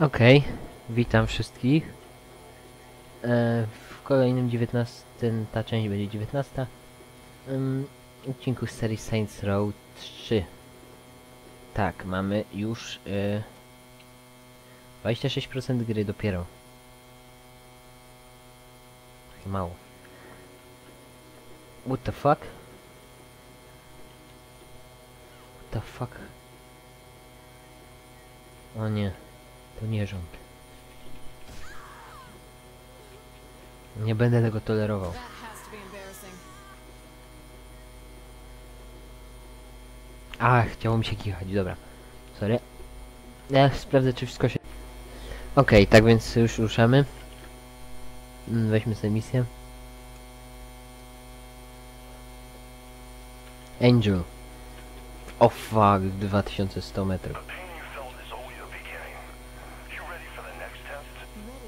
Okej, witam wszystkich. E, w kolejnym 19, ta część będzie 19. Um, odcinku z serii Saints Row 3. Tak, mamy już e, 26% gry dopiero. Trochę mało. What the fuck? What the fuck? O nie. To nie rząd. Nie będę tego tolerował. That has to be embarrassing. A, chciało mi się kichać, dobra. Sorry. Ja sprawdzę, czy wszystko się... Okej, tak więc już ruszamy. Mm, Weźmy sobie misję. Angel. O fuck, 2100 metrów.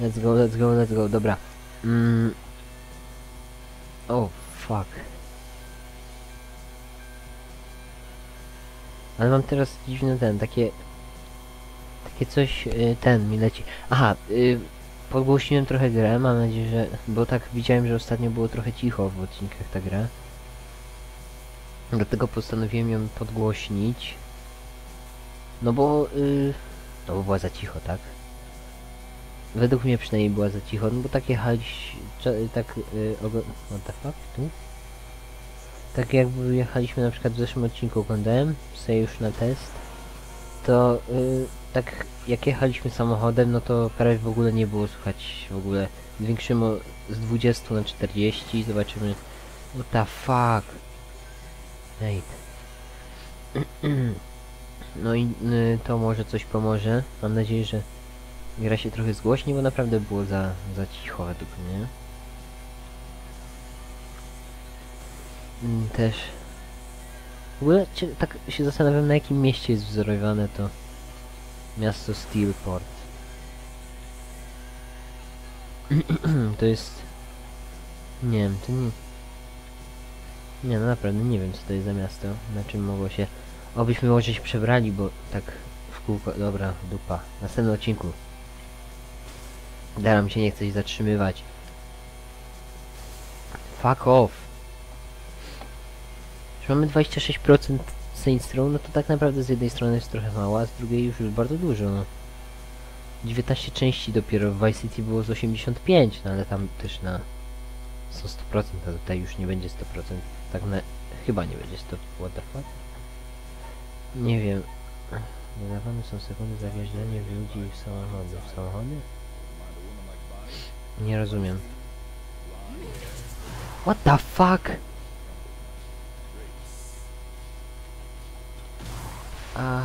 Let's go, let's go, let's go, dobra. Mm. O, fuck. Ale mam teraz dziwny ten, takie... Takie coś, y, ten mi leci. Aha, y, podgłośniłem trochę grę, mam nadzieję, że... Bo tak widziałem, że ostatnio było trochę cicho w odcinkach ta gra. Dlatego postanowiłem ją podgłośnić. No bo... Y, no bo była za cicho, tak? Według mnie przynajmniej była za cicho, no bo tak jechać, tak y, ogo... What the fuck? Tu? Tak jakby jechaliśmy na przykład w zeszłym odcinku oglądałem, sobie już na test, to y, tak jak jechaliśmy samochodem, no to prawie w ogóle nie było słychać w ogóle. Zwiększymy z 20 na 40 zobaczymy. What the fuck? Ej. No i y, to może coś pomoże. Mam nadzieję, że gra się trochę zgłośni, bo naprawdę było za, za cicho według mnie. Mm, Też. W ogóle tak się zastanawiam na jakim mieście jest wzorowane to miasto Steelport. to jest... Nie wiem, to nie... Nie, no naprawdę nie wiem co to jest za miasto, na czym mogło się... Obyśmy może się przebrali, bo tak w kółko... Dobra, dupa. W następnym odcinku. Daram się nie chce się zatrzymywać. Fuck off. Mamy 26% Saints Row, no to tak naprawdę z jednej strony jest trochę mało, a z drugiej już jest bardzo dużo, no. 19 części dopiero, w Vice City było z 85, no ale tam też na są 100%, a tutaj już nie będzie 100%. Tak na... chyba nie będzie 100%, what the fuck? Nie wiem. Dodawane są sekundy za wjeżdżanie w ludzi w samochody. W samochody? Nie rozumiem. What the fuck? A...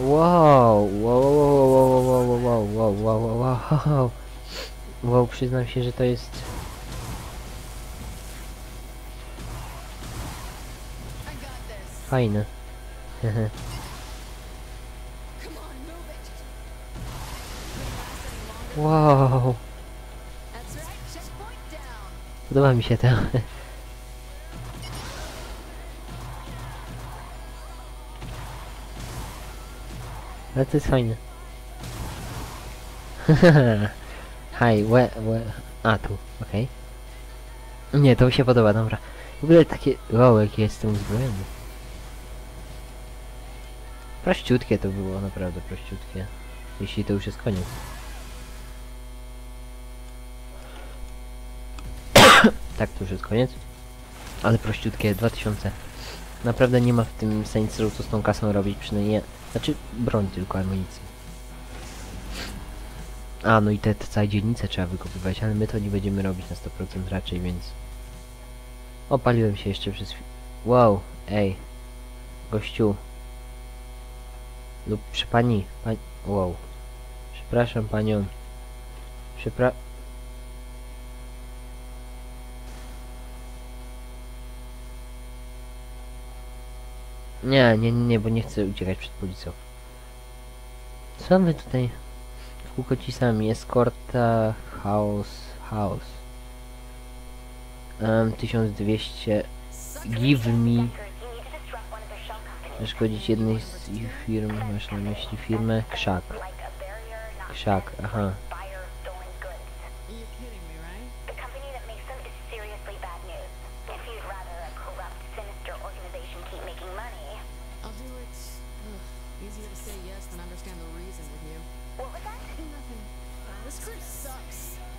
Wow, wow, wow, wow, wow, wow, wow, wow, wow, wow, wow, wow. Przyznam się, że to jest... Fajne. Wow, podoba mi się to. Ale to jest fajne. Hi, we, we... A, tu, okej. Nie, to mi się podoba, dobra. W ogóle takie... Wow, jak jestem uzbrojony. Prościutkie to było, naprawdę prościutkie. Jeśli to już jest koniec. Tak, to już jest koniec. Ale prościutkie, 2000. Naprawdę nie ma w tym Row co z tą kasą robić, przynajmniej... Znaczy, broń tylko, amunicji. A, no i te, te całe dzielnice trzeba wykopywać, ale my to nie będziemy robić na 100% raczej, więc... Opaliłem się jeszcze przez chwilę. Wow, ej. Gościu. Lub przy pani. Pani. Wow. Przepraszam panią. Przepra... Nie, nie, nie, bo nie chcę uciekać przed policją. Co my tutaj w kółko ci sami? Eskorta, chaos, chaos. Um, 1200 Give me Zaszkodzić jednej z ich firm, masz na myśli firmę Krzak. Krzak, aha.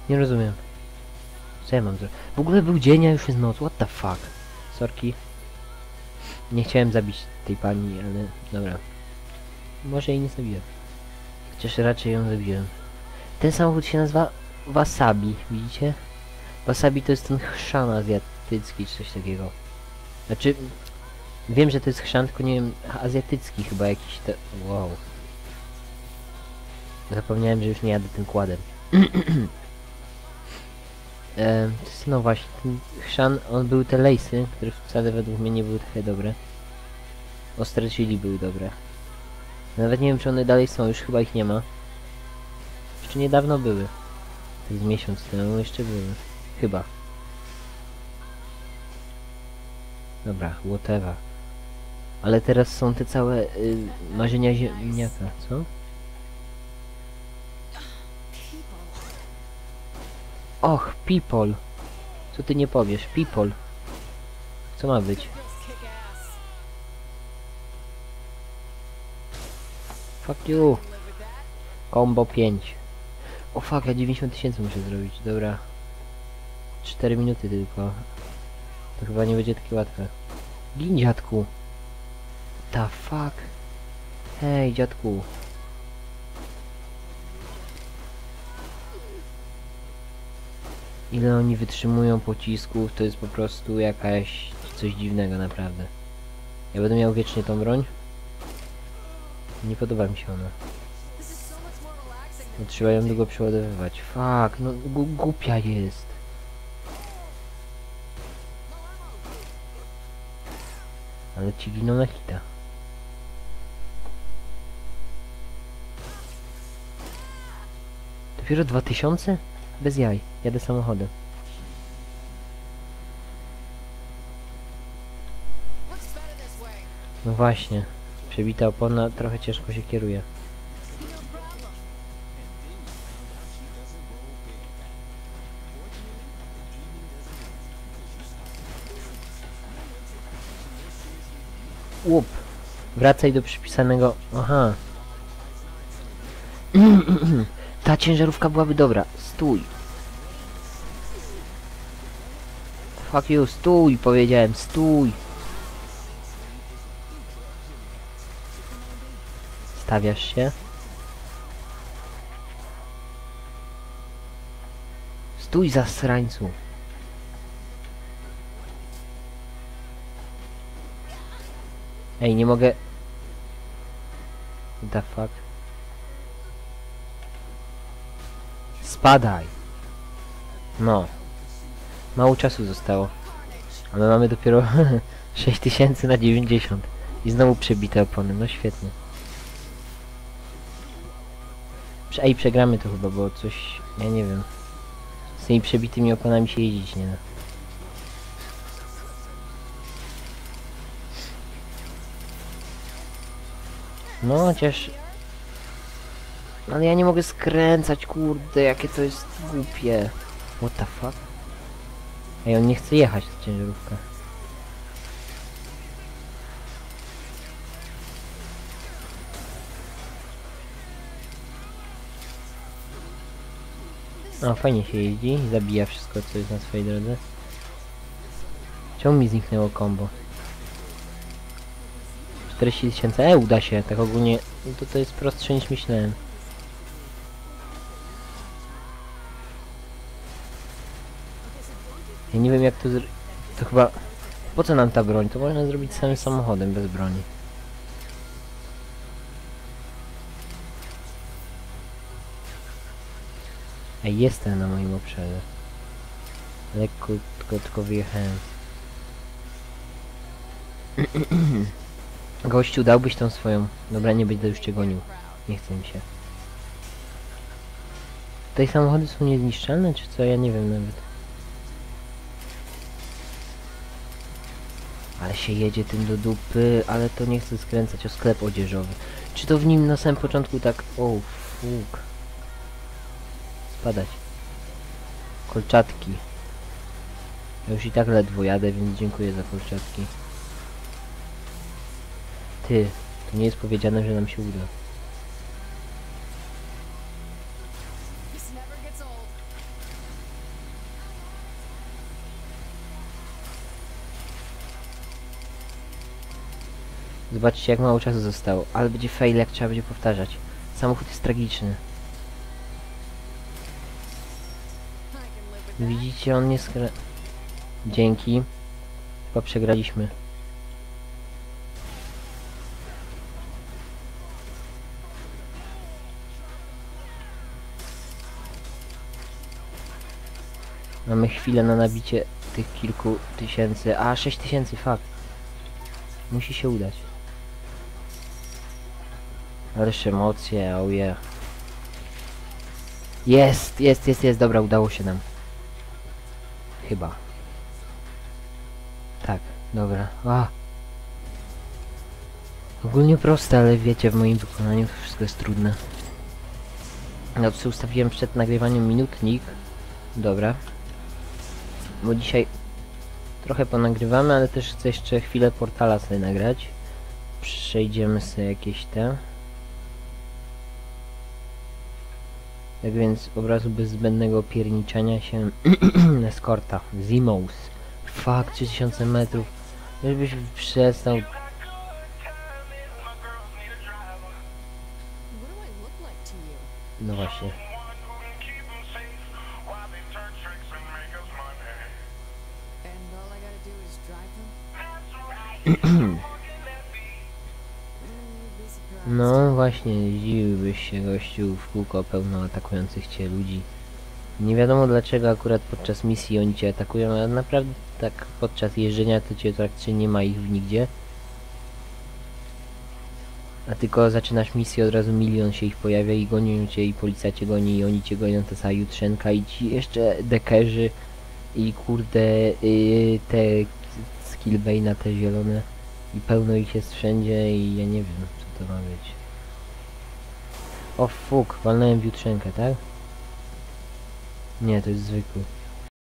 Nie rozumiem. Co ja mam zrobić? W ogóle był dzień, a już jest noc. What the fuck? Sorki. Nie chciałem zabić tej pani, ale dobra. Może jej nie zabiłem. Chociaż raczej ją zabiłem. Ten samochód się nazywa Wasabi, widzicie? Wasabi to jest ten chrzan azjatycki, czy coś takiego. Znaczy, wiem, że to jest chrzan, tylko nie wiem, azjatycki chyba jakiś te... Wow. Zapomniałem, że już nie jadę tym kładem. E, no właśnie, ten chrzan, on był te lejsy, które wcale według mnie nie były takie dobre. Ostre chili były dobre. Nawet nie wiem, czy one dalej są, już chyba ich nie ma. Jeszcze niedawno były. Tak z miesiąc temu jeszcze były. Chyba. Dobra, whatever. Ale teraz są te całe y, marzenia ziemniaka, co? Och, people. Co ty nie powiesz? People. Co ma być? Fuck you. Combo 5. O fuck, ja 90 tysięcy muszę zrobić. Dobra. 4 minuty tylko. To chyba nie będzie takie łatwe. Gin dziadku. The fuck? Hej dziadku. Ile oni wytrzymują pocisków, to jest po prostu jakaś coś dziwnego naprawdę. Ja będę miał wiecznie tą broń? Nie podoba mi się ona. No trzeba ją długo przeładowywać. Fuck, no głupia jest. Ale ci giną na hita. Dopiero 2000? Bez jaj. Jadę samochodem. No właśnie. Przebita opona, trochę ciężko się kieruje. Łup. Wracaj do przypisanego... Aha. Ta ciężarówka byłaby dobra. Stój. Fuck you, stój, powiedziałem, stój. Stawiasz się? Stój za srańcu. Ej, nie mogę... The fuck? Spadaj! No. Mało czasu zostało. A my mamy dopiero 6000 na 90. I znowu przebite opony, no świetnie. Ej, przegramy to chyba, bo coś... Ja nie wiem. Z tymi przebitymi oponami się jeździć nie da. No, chociaż... Ale ja nie mogę skręcać, kurde, jakie to jest głupie. What the fuck? Ej, on nie chce jechać, ta ciężarówka. O, fajnie się jeździ i zabija wszystko, co jest na swojej drodze. Czemu mi zniknęło combo? 40 tysięcy, e, uda się, tak ogólnie, no to to jest prostsze niż myślałem. Ja nie wiem jak to zr... To chyba Po co nam ta broń? To można zrobić samym samochodem bez broni. Ej, jestem na moim obszarze. Lekko, tylko, tylko wyjechałem. Gościu, dałbyś tą swoją... Dobra, nie będę już cię gonił. Nie chcę mi się. Tutaj samochody są niezniszczalne, czy co? Ja nie wiem nawet. Się jedzie tym do dupy, ale to nie chcę skręcać o sklep odzieżowy. Czy to w nim na samym początku tak... O, fuk. Spadać. Kolczatki. Ja już i tak ledwo jadę, więc dziękuję za kolczatki. Ty, to nie jest powiedziane, że nam się uda. Zobaczcie jak mało czasu zostało, ale będzie fail jak trzeba będzie powtarzać. Samochód jest tragiczny. Widzicie, on nie skra... Dzięki. Chyba przegraliśmy. Mamy chwilę na nabicie tych kilku tysięcy. A, sześć tysięcy, fuck. Musi się udać. Ależ emocje, oh. Jest, jest, jest, jest, dobra, udało się nam. Chyba. Tak, dobra. A. Ogólnie proste, ale wiecie, w moim wykonaniu wszystko jest trudne. Sobie ustawiłem przed nagrywaniem minutnik. Dobra. Bo dzisiaj trochę ponagrywamy, ale też chcę jeszcze chwilę portala sobie nagrać. Przejdziemy sobie jakieś te. Tak więc obrazu bez zbędnego pierniczania się eskorta. Zimous. Fuck, 3000 metrów. Żebyś przestał. No właśnie. No właśnie, zdziwiłbyś się gościu w kółko pełno atakujących cię ludzi. Nie wiadomo dlaczego akurat podczas misji oni cię atakują, ale naprawdę tak podczas jeżdżenia to cię praktycznie nie ma ich w nigdzie. A tylko zaczynasz misję, od razu milion się ich pojawia i gonią cię i policja cię goni i oni cię gonią, ta cała jutrzenka i ci jeszcze dekerzy i kurde yy, te skillbane'a te zielone i pełno ich jest wszędzie i ja nie wiem to ma być. O fuk, walnąłem w jutrzenkę, tak? Nie, to jest zwykły.